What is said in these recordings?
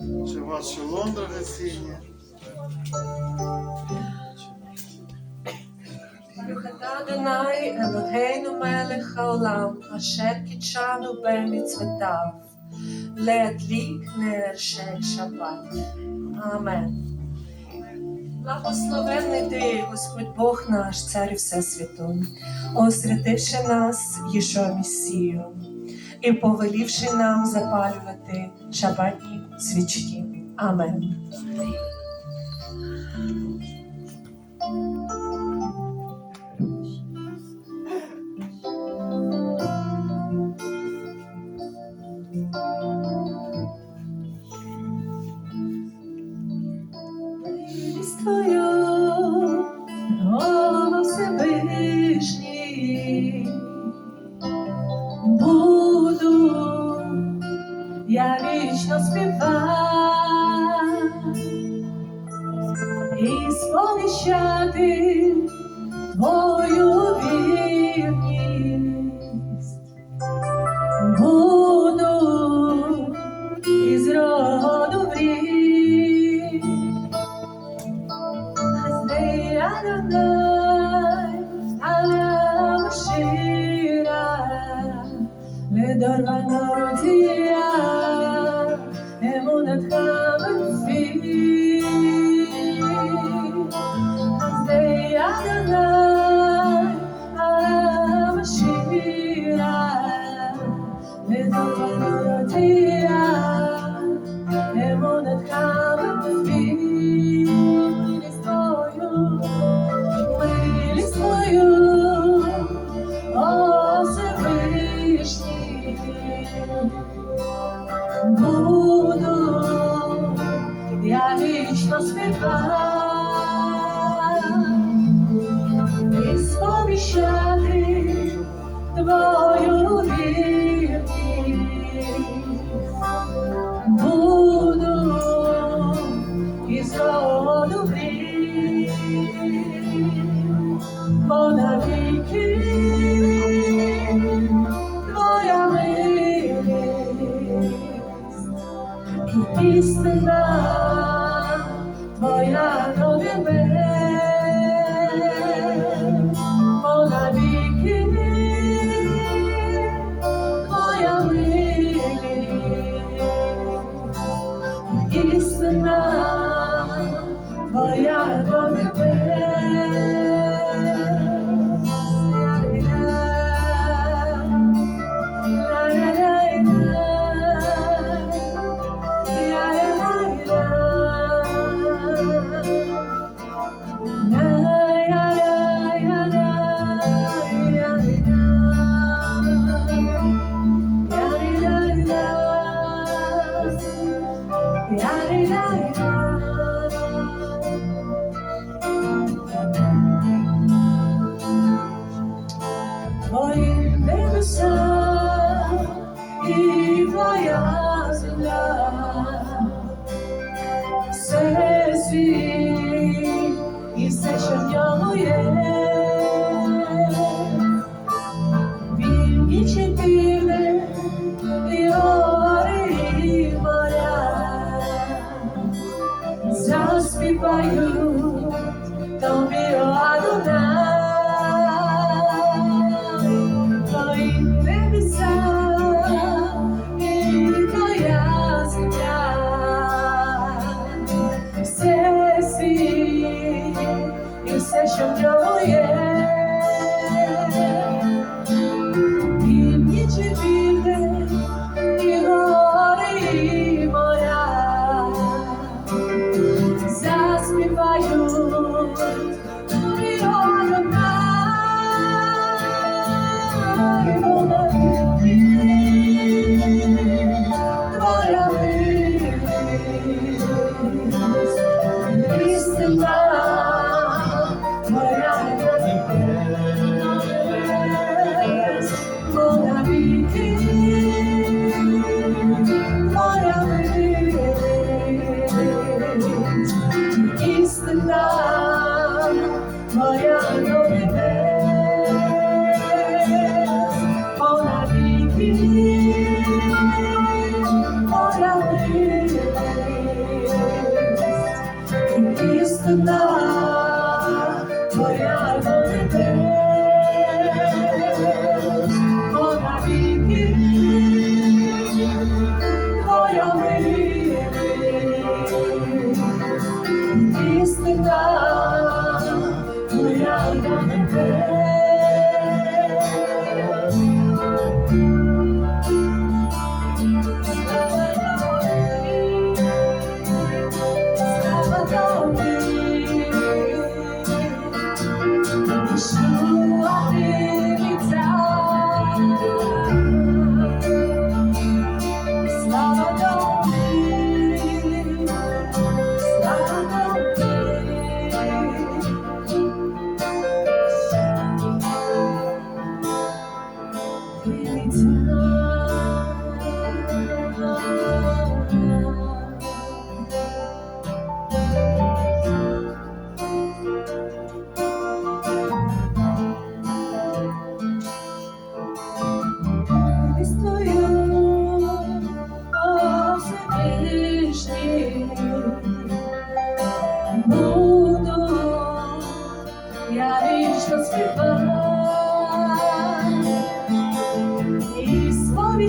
Чи ваш шолом драгоцінні? Рухата Донай, Елогейну мелех хаолам, ашер кічану бен відцвітав, лед лік нер шек шабат. Амен. Благословенний ти, Господь Бог наш, Цар і Всесвіту, освятивши нас, Єшо Місію, і повелівши нам запалювати шабатні свічки. Амен. Милість сповіщати і істина Твоя до небес, бо навіки Твоя милість істина Твоя до земля, моя до небес, вона віки, моя милість, істина. Милість,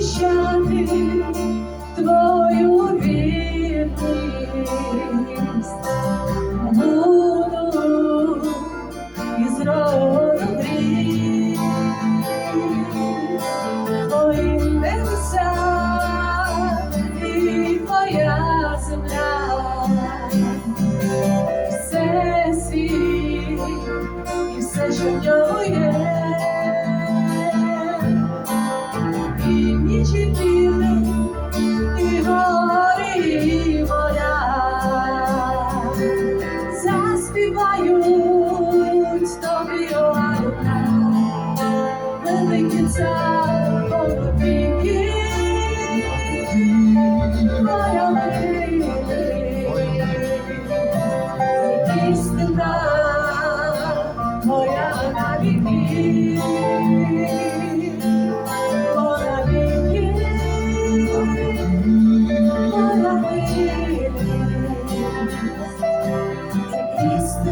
show. І гори, заспівають тобі Оадуна великий цар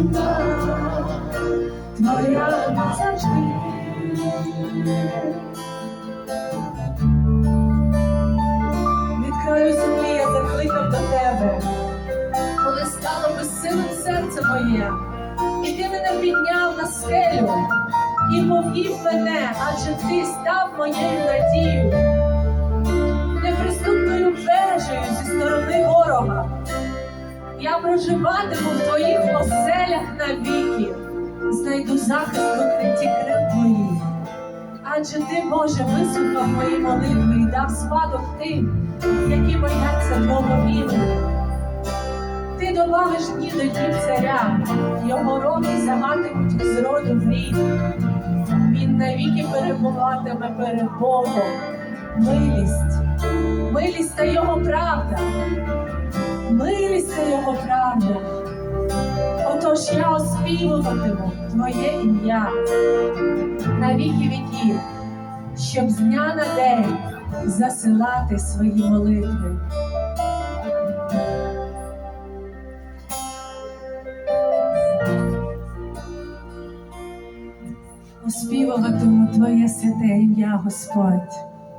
істина твоя назавжди. Землі я закликав до тебе, коли стало безсилим серце моє, і ти мене підняв на скелю і повів мене, адже ти став моєю надією, неприступною вежею зі сторони ворога. Я проживатиму в твоїх оселях навіки, знайду захист в укритті крил. Адже ти, Боже, вислухав мої молитви і дав спадок тим, які бояться Твого імені. Ти добавиш дні до днів царя, його роки сягатимуть з роду в рід. Він навіки перебуватиме перед Богом. Милість, милість та його правда, милість його правда. Отож я оспівуватиму Твоє ім'я на віки віків, щоб з дня на день засилати свої молитви. Оспівуватиму Твоє святе ім'я, Господь.